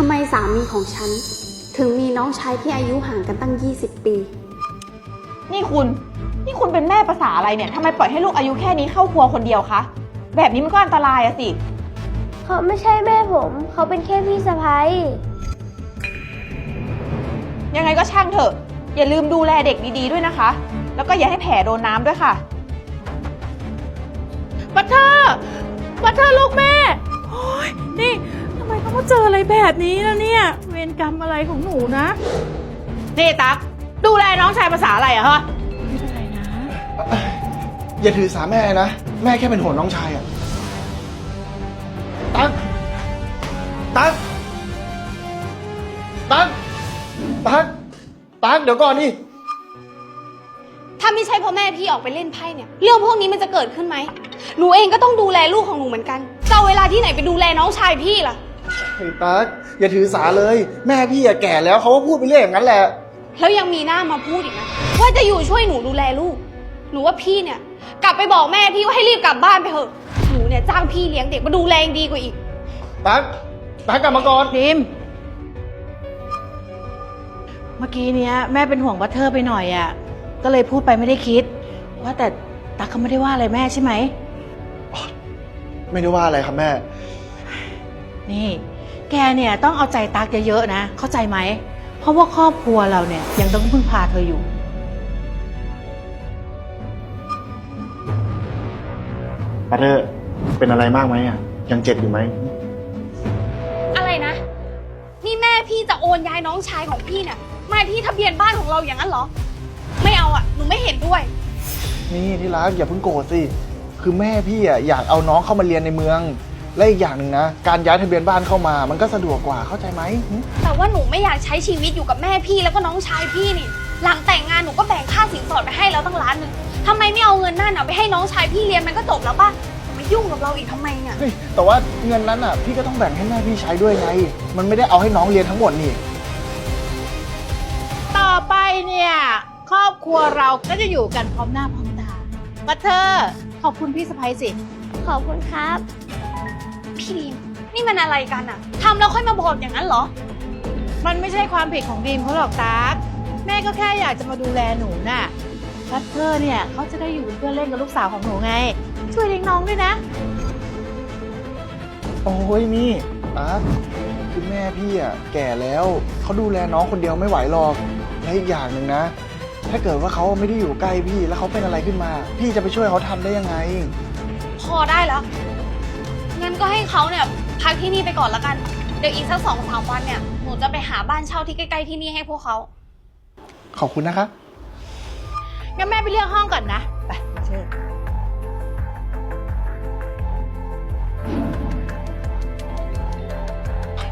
ทำไมสามีของฉัน ถึงมีน้องชายที่อายุห่างกันตั้ง 20 ปี นี่คุณ นี่คุณเป็นแม่ภาษาอะไรเนี่ยทำไมปล่อยให้ลูกอายุแค่นี้เข้าครัวคนเดียวคะ แบบนี้มันก็อันตรายอะสิ เขาไม่ใช่แม่ผม เขาเป็นแค่พี่สะพ้ายยังไงก็ช่างเถอะ อย่าลืมดูแลเด็กดีๆด้วยนะคะ แล้วก็อย่าให้แผลโดนน้ำด้วยค่ะ เขามาเจออะไรแบบนี้ล่ะเนี่ย เวรกรรมอะไรของหนูนะ นี่ตักดูแลน้องชายภาษาอะไรอะฮะไม่เป็นไรนะ อย่าถือสาแม่นะ แม่แค่เป็นห่วงน้องชายอะตั๊กตั๊กตั๊กตั๊กตั๊กเดี๋ยวก่อนนี่ถ้าไม่ใช่เพราะแม่พี่ออกไปเล่นไพ่เนี่ย เรื่องพวกนี้มันจะเกิดขึ้นไหม หนูเองก็ต้องดูแลลูกของหนูเหมือนกันจะเอาเวลาที่ไหนไปดูแลน้องชายพี่ล่ะ เฮ้ยตั๊กอย่าถือสาเลย แม่พี่อะแก่แล้วเขาก็พูดไปเรื่อยอย่างนั้นแหละ แล้วยังมีหน้ามาพูดอีกนะว่าจะอยู่ช่วยหนูดูแลลูก หนูว่าพี่เนี่ย กลับไปบอกแม่พี่ว่าให้รีบกลับบ้านไปเถอะหนูเนี่ยจ้างพี่เลี้ยงเด็กมาดูแลยังดีกว่าอีก ตั๊กตั๊กกลับมาก่อนพิมพ์เมื่อกี้เนี้ยแม่เป็นห่วงบัตเทอร์ไปหน่อยอะ่ะ ก็เลยพูดไปไม่ได้คิด ว่าแต่ตักเขาไม่ได้ว่าอะไรแม่ใช่ไหม ไม่ได้ว่าอะไรครับแม่ นี่ แกเนี่ยต้องเอาใจตักเยอะๆนะ เข้าใจไหม เพราะว่าครอบครัวเราเนี่ยยังต้องพึ่งพาเธออยู่ปัตเตอร์เป็นอะไรมากไหมอะ ยังเจ็บอยู่ไหม อะไรนะ นี่แม่พี่จะโอนย้ายน้องชายของพี่เนี่ยมาที่ทะเบียนบ้านของเราอย่างนั้นเหรอ ไม่เอาอะ หนูไม่เห็นด้วย นี่ที่รักอย่าเพิ่งโกรธสิ คือแม่พี่อะอยากเอาน้องเข้ามาเรียนในเมือง และอีกอย่างหนึ่งนะ การย้ายทะเบียนบ้านเข้ามา มันก็สะดวกกว่าเข้าใจไหมหึแต่ว่าหนูไม่อยากใช้ชีวิตอยู่กับแม่พี่แล้วก็น้องชายพี่นี่ หลังแต่งงานหนูก็แบ่งค่าสินสอดไปให้แล้วตั้งล้านหนึ่งทำไมไม่เอาเงินนั่นอะไปให้น้องชายพี่เรียนมันก็จบแล้วป่ะมายุ่งกับเราอีกทำไมเนี่ย เฮ้ยแต่ว่าเงินนั้นอะพี่ก็ต้องแบ่งให้แม่พี่ใช้ด้วยไง มันไม่ได้เอาให้น้องเรียนทั้งหมดนี่ ต่อไปเนี่ย ครอบครัวเราก็จะอยู่กันพร้อมหน้าพร้อมตาบัตเทอร์ขอบคุณพี่สะพ้ยสิ ขอบคุณครับ พี่ลีนนี่มันอะไรกันอะทำแล้วค่อยมาบอกอย่างนั้นเหรอ มันไม่ใช่ความผิดของดีมเขาหรอกตักแม่ก็แค่อยากจะมาดูแลหนูน่ะบัตเทอร์เนี่ยเขาจะได้อยู่เป็นเพื่อนเล่นกับลูกสาวของหนูไง ช่วยเลี้ยงน้องด้วยนะ โอ้ยนี่ตั๊กคือแม่พี่อะแก่แล้วเขาดูแลน้องคนเดียวไม่ไหวหรอกและอีกอย่างหนึ่งนะ ถ้าเกิดว่าเขาไม่ได้อยู่ใกล้พี่แล้วเขาเป็นอะไรขึ้นมา พี่จะไปช่วยเขาทำได้ยังไง พอได้แล้ว งั้นก็ให้เขาเนี่ยพักที่นี่ไปก่อนละกัน เดี๋ยวอีกสักสองสามวันเนี่ย หนูจะไปหาบ้านเช่าที่ใกล้ๆที่นี่ให้พวกเขา ขอบคุณนะคะ งั้นแม่ไปเลือกห้องก่อนนะ ไปเชิญ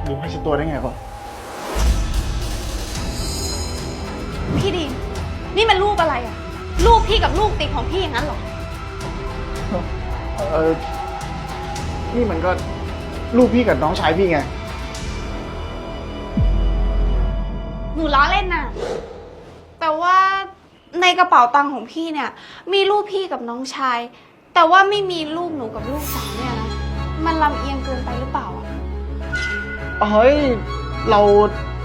ลืมให้ฉันตัวได้ไงก่อนพี่ดีมนี่มันรูปอะไรอะรูปพี่กับลูกติดของพี่อย่างนั้นเหรอ เออ นี่มันก็ลูกพี่กับน้องชายพี่ไง หนูล้อเล่นน่ะ แต่ว่าในกระเป๋าตังค์ของพี่เนี่ย มีรูปพี่กับน้องชาย แต่ว่าไม่มีรูปหนูกับลูกสาวเนี่ยนะมันลำเอียงเกินไปหรือเปล่าอะเฮ้ย เรา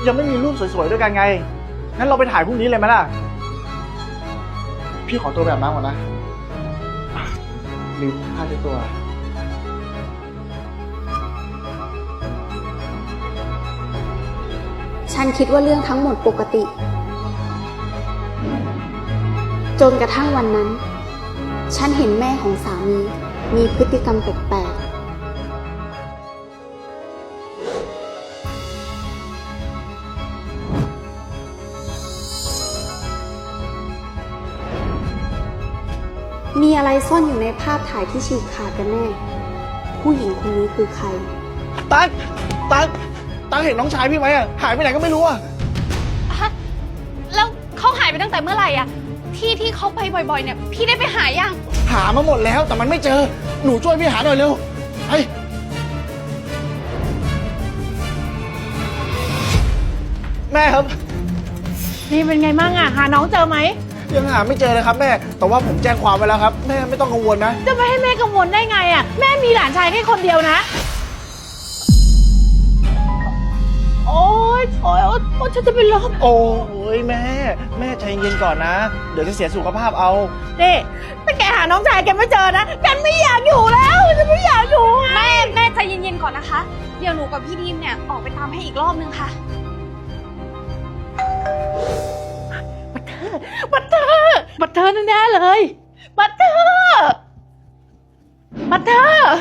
ยังไม่มีรูปสวยๆด้วยกันไง งั้นเราไปถ่ายพรุ่งนี้เลยไหมล่ะ พี่ขอตัวแบบน้ำก่อนนะอะลืมผ้าเช็ดตัว ฉันคิดว่าเรื่องทั้งหมดปกติ จนกระทั่งวันนั้น ฉันเห็นแม่ของสามีมีพฤติกรรมแปลกๆมีอะไรซ่อนอยู่ในภาพถ่ายที่ฉีกขาดกันแน่ ผู้หญิงคนนี้คือใคร ตั๊กตั๊ก ตั๊กเห็นน้องชายพี่ไหมอะหายไปไหนก็ไม่รู้อะฮะแล้วเขาหายไปตั้งแต่เมื่อไหร่อะที่ที่เขาไปบ่อยๆ เนี่ย พี่ได้ไปหายังหามาหมดแล้วแต่มันไม่เจอ หนูช่วยพี่หาหน่อยเร็วไปแม่ครับ นี่เป็นไงมั่งอะหาน้องเจอไหม ยังหาไม่เจอเลยครับแม่ แต่ว่าผมแจ้งความไว้แล้วครับ แม่ไม่ต้องกังวลนะ จะไม่ให้แม่กังวลได้ไงอะแม่มีหลานชายแค่คนเดียวนะ โอ๊ยฉันจะเป็นลมโอ้ยแม่ แม่ใจเย็นๆก่อนนะ เดี๋ยวจะเสียสุขภาพเอา นี่ถ้าแกหาน้องชายแกไม่เจอนะฉันไม่อยากอยู่แล้วฉันไม่อยากอยู่แม่แม่ใจเย็นๆก่อนนะคะ เดี๋ยวหนูกับพี่ดีมเนี่ยออกไปตามให้อีกรอบนึงค่ะบัตเตอร์บัตเตอร์แน่ๆเลยบัตเตอร์บัตเตอร์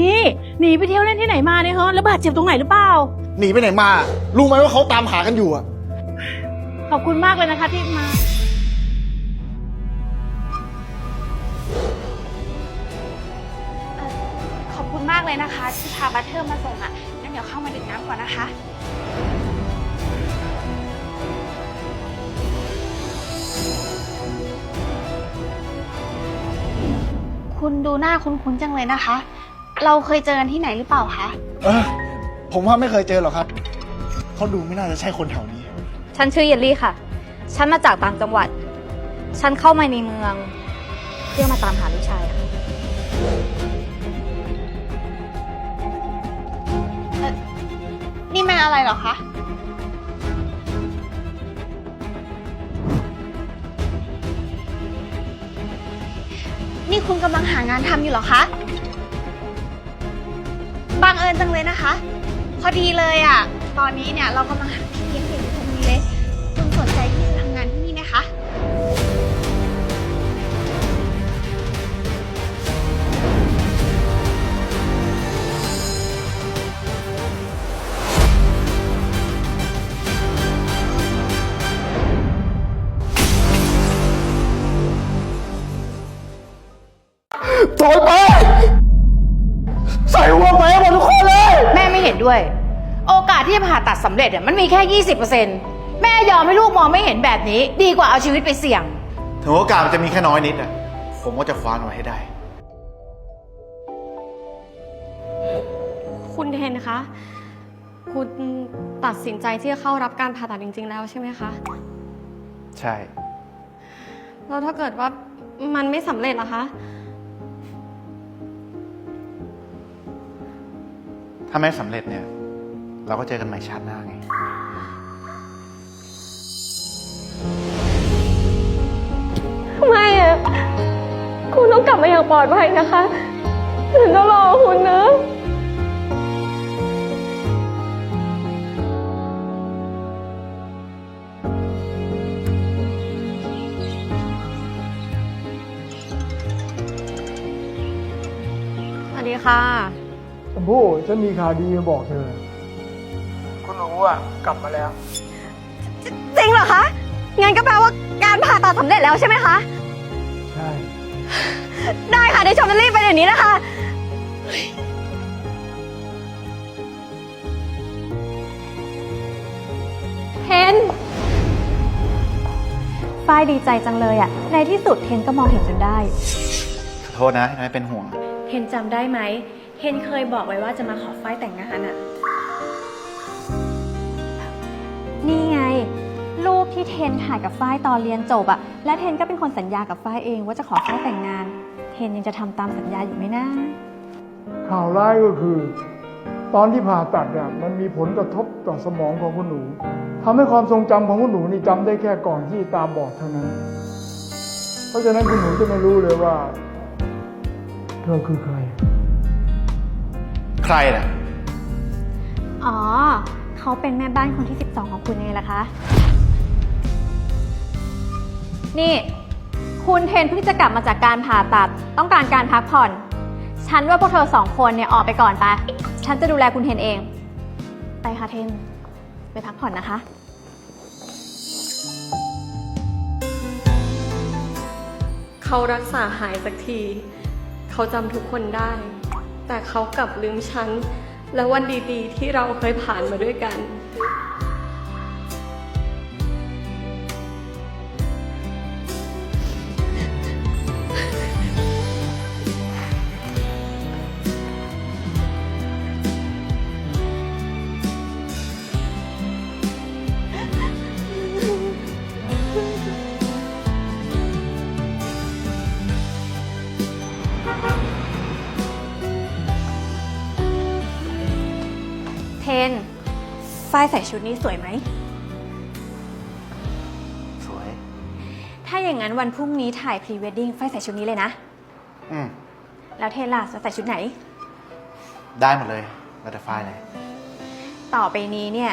นี่หนีไปเที่ยวเล่นที่ไหนมาเนี่ยฮะแล้วบาดเจ็บตรงไหนหรือเปล่า หนีไปไหนมารู้ไหมว่าเขาตามหากันอยู่อะขอบคุณมากเลยนะคะที่มา ขอบคุณมากเลยนะคะ ที่พาบัตเทอร์มาส่งอะงั้นเดี๋ยวเข้ามาดื่มน้ำก่อนนะคะ คุณดูหน้าคุ้นๆจังเลยนะคะ เราเคยเจอกันที่ไหนหรือเปล่าคะ เออผมว่าไม่เคยเจอหรอกครับเขาดูไม่น่าจะใช่คนแถวนี้ ฉันชื่อเยลลี่ค่ะ ฉันมาจากต่างจังหวัด ฉันเข้ามาในเมือง เพื่อมาตามหาลูกชายค่ะ นี่มันอะไรเหรอคะ นี่คุณกำลังหางานทำอยู่เหรอคะ บังเอิญจังเลยนะคะ พอดีเลยอะ่ะ ตอนนี้เนี่ยเรากำลังหาพี่เลี้ยงเด็กอยู่คนนี้เลยคุณสนใจที่จะทำงานที่นี่ไหมคะ ถอยไป ด้วย โอกาสที่จะผ่าตัดสำเร็จเนี่ยมันมีแค่ 20%แม่ยอมให้ลูกมองไม่เห็นแบบนี้ ดีกว่าเอาชีวิตไปเสี่ยง ถึงโอกาสมันจะมีแค่น้อยนิดอะผมก็จะคว้ามันไว้ให้ได้ คุณเทนคะ คุณตัดสินใจที่จะเข้ารับการผ่าตัดจริง ๆ แล้วใช่ไหมคะ ใช่ แล้วถ้าเกิดว่ามันไม่สำเร็จล่ะคะ ถ้าไม่สำเร็จเนี่ย เราก็เจอกันใหม่ชาติหน้าไงไม่อะคุณต้องกลับมาอย่างปลอดภัยนะคะฉันจะรอคุณนะ สวัสดีค่ะ ชมพู่ฉันมีข่าวดีมาบอกเธอ คุณหนูอะกลับมาแล้ว จริงเหรอคะ งั้นก็แปลว่าการผ่าตัดสำเร็จแล้วใช่ไหมคะ ใช่ ได้ค่ะเดี๋ยวชมจะรีบไปเดี๋ยวนี้นะคะเทนฝ้ายดีใจจังเลยอะในที่สุดเทนก็มองเห็นจนได้ ขอโทษนะที่ทำให้เป็นห่วง เทนจำได้ไหม เทนเคยบอกไว้ว่าจะมาขอฝ้ายแต่งงานอะนี่ไง รูปที่เทนถ่ายกับฝ้ายตอนเรียนจบอะและเทนก็เป็นคนสัญญากับฝ้ายเองว่าจะขอฝ้ายแต่งงาน เทนยังจะทำตามสัญญาอยู่ไหมนะ ข่าวร้ายก็คือ ตอนที่ผ่าตัดเนี่ยมันมีผลกระทบต่อสมองของคุณหนูทำให้ความทรงจำของคุณหนูนี่จำได้แค่ก่อนที่ตาบอดเท่านั้น เพราะฉะนั้นคุณหนูจะไม่รู้เลยว่า เธอคือใคร ใครน่ะอ๋อ เขาเป็นแม่บ้านคนที่ 12 ของคุณยังไงล่ะคะ นี่ คุณเทนเพิ่งจะกลับมาจากการผ่าตัด ต้องการการพักผ่อน ฉันว่าพวกเธอสองคนเนี่ยออกไปก่อนไปฉันจะดูแลคุณเทนเอง ไปค่ะเทน ไปพักผ่อนนะคะ เขารักษาหายสักที เขาจำทุกคนได้ แต่เขากลับลืมฉัน และวันดีๆ ที่เราเคยผ่านมาด้วยกัน ฝ้ายใส่ชุดนี้สวยไหม สวย ถ้าอย่างนั้นวันพรุ่งนี้ถ่ายพรีเวดดิ้งฝ้ายใส่ชุดนี้เลยนะ อืม แล้วเทนล่ะจะใส่ชุดไหน ได้หมดเลยบัตเตอร์ไฟเลย ต่อไปนี้เนี่ย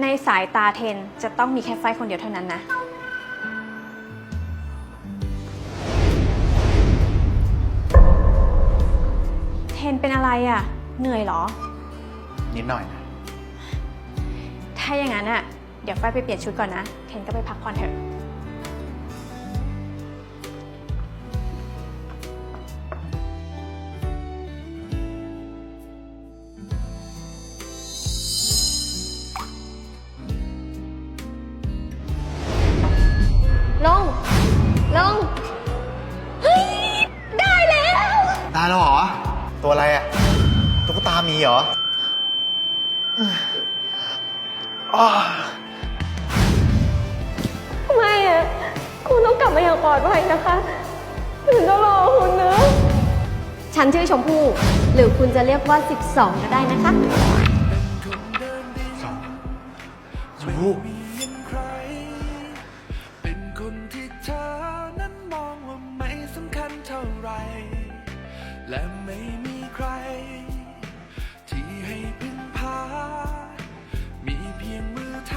ในสายตาเทนจะต้องมีแค่ฝ้ายคนเดียวเท่านั้นนะ เทนเป็นอะไรอะ่ะ เหนื่อยเหรอ นิดหน่อยนะถ้าอย่างนั้นอะเดี๋ยวฝ้ายไปเปลี่ยนชุดก่อนนะเทนก็ไปพักผ่อนเถอะ ลง ลงได้แล้วเหรอ ตัวอะไรอะตุ๊กตามีเหรออ้าว ไม่อะคุณต้องกลับมาอย่างปลอดภัยนะคะถึงจะรอคุณนะ ฉันชื่อชมพู่ หรือคุณจะเรียกว่า 12 ก็ได้นะคะ ชมพู่เป็นคนที่เธอนั้นมองว่าไม่สำคัญเท่าไหรและ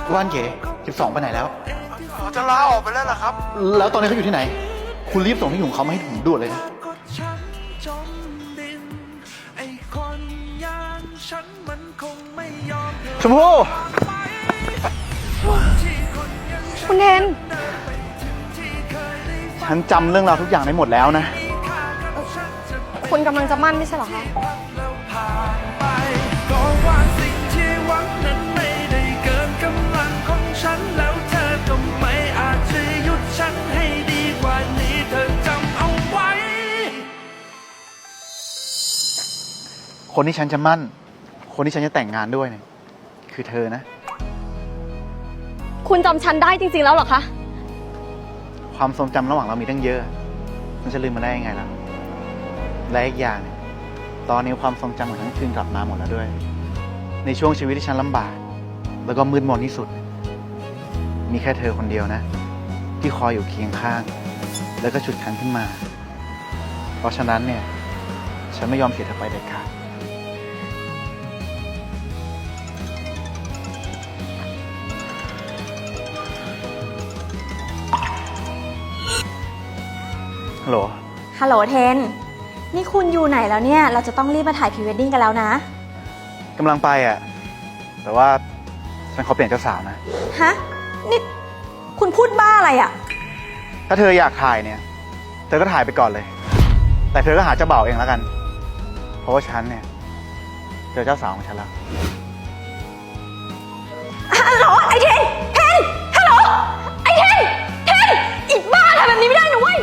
งมือเท้าว่านเก๋12 ไปไหนแล้ว เขาจะลาออกไปแล้วล่ะครับ แล้วตอนนี้เขาอยู่ที่ไหน คุณรีบส่งที่อยู่ของเขามาให้ผมด่วนเลยนะ ก็ฉันจมดิน ไอ้คนอย่างฉันมันคงไม่ยอมเธอชมพู่ ไปที่คนอย่างฉันคุณเทน เดินไปถึงที่เคยได้ฉันจำเรื่องราวทุกอย่างได้หมดแล้วนะค่ากับฉันจะคุณกำลังจะมั่นไม่ใช่เหรอคะแล้ว คนที่ฉันจะมั่น คนที่ฉันจะแต่งงานด้วยเนี่ยคือเธอนะ คุณจำฉันได้จริง ๆ แล้วเหรอคะ ความทรงจำระหว่างเรามีตั้งเยอะมันจะลืมมาได้ยังไงล่ะและอีกอย่างเนี่ยตอนนี้ความทรงจำของฉันคืนกลับมาหมดแล้วด้วย ในช่วงชีวิตที่ฉันลำบาก แล้วก็มืดมนที่สุด มีแค่เธอคนเดียวนะ ที่คอยอยู่เคียงข้าง แล้วก็ฉุดฉันขึ้นมา เพราะฉะนั้นเนี่ย ฉันไม่ยอมเสียเธอไปเด็ดขาด ฮัลโหล ฮัลโหลเทน นี่คุณอยู่ไหนแล้วเนี่ย เราจะต้องรีบมาถ่ายพรีเวดดิ้งกันแล้วนะ กำลังไปอะ แต่ว่าฉันขอเปลี่ยนเจ้าสาวนะ ฮะ นี่คุณพูดบ้าอะไรอะ่ะ ถ้าเธออยากถ่ายเนี่ย เธอก็ถ่ายไปก่อนเลย แต่เธอก็หาเจ้าบ่าวเองแล้วกัน เพราะว่าฉันเนี่ยเจอเจ้าสาวของฉันแล้ว ฮัลโหลไอเทน เทน ฮัลโหล ไอเทน เทนอีบ้าทำแบบนี้ไม่ได้นะเว้ย